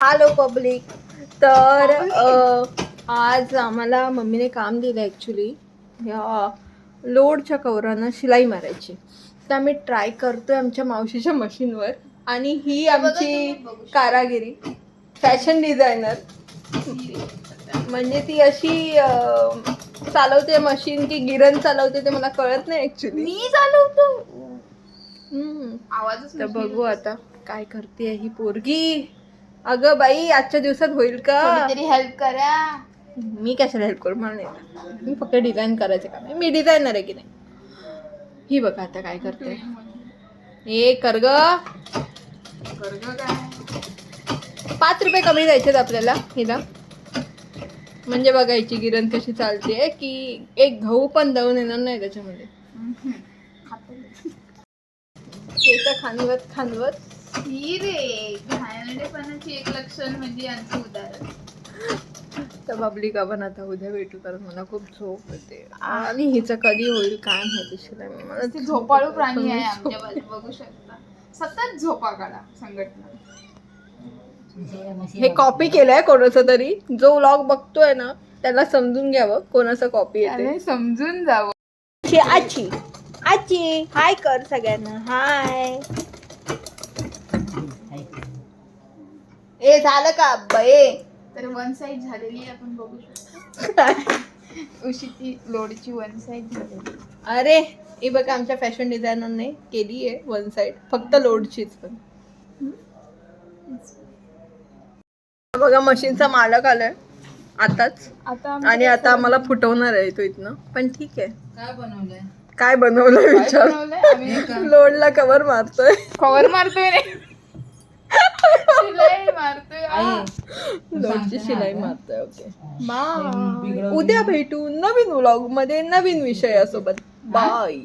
Hello public तर अ, आज आम्हाला मम्मीने काम दिलं ॲक्च्युली या लोडच्या कवरांना शिलाई मारायची. तर आम्ही ट्राय करतोय आमच्या मावशीच्या मशीनवर. आणि ही आमची कारागिरी. फॅशन डिझायनर म्हणजे ती अशी अ, चालवते मशीन की गिरण चालवते ते मला कळत नाही ॲक्च्युली मी चालवतो. आवाजच तर बघू आता काय करते ही पोरगी. अगं बाई आजच्या दिवसात होईल का? तरी हेल्प करा. मी कशाला हेल्प करू येत. मी फक्त डिझाईन करायचं काम आहे. मी डिझायनर आहे की नाही? ही बघा आता काय करते. हे कर ग पाच रुपये कमी द्यायचेत आपल्याला हिला. म्हणजे बघायची गिरण कशी चालते की एक गहू पण दळून येणार नाही त्याच्यामध्ये. केस खांदवत खांदवत. ही रे एक लक्षण म्हणजे यांचं उदाहरण. तर बबली का पण आता उद्या भेटू कारण मला खूप झोप येते. आणि हिचं कधी होईल काय माहिती शिलाई मला ती झोपाळू प्राणी आहे आमच्या बाजू बघू शकता. सतत झोपा काढा संघटना. हे कॉपी केलंय कोणाचं तरी? जो व्लॉग बघतोय ना त्याला समजून घ्यावं कोणाचं कॉपी अरे समजून जावं. आची आची. आची हाय कर सगळ्यांना. हाय ए झालं का? बये तर वन साईड झालेली आहे आपण बघू शकतो. उशीची लोडची वन साईड झालेली. अरे हे बघा आमच्या फॅशन डिझायनरने केली आहे वन साइड फक्त लोडचीच पण. बघा मशीनचा मालक आलाय. आताच. आता आणि आता आम्हाला फुटवणार आहे तो इथनं. पण ठीक आहे. काय बनवलंय? काय बनवलंय विचार. आम्ही लोडला कवर मारतोय. कव्हर मारतोय रे. शिलाई मारतोय. आ. लोडची शिलाई मारतोय ओके. उद्या भेटू नवीन व्लॉगमध्ये नवीन विषयासोबत बाय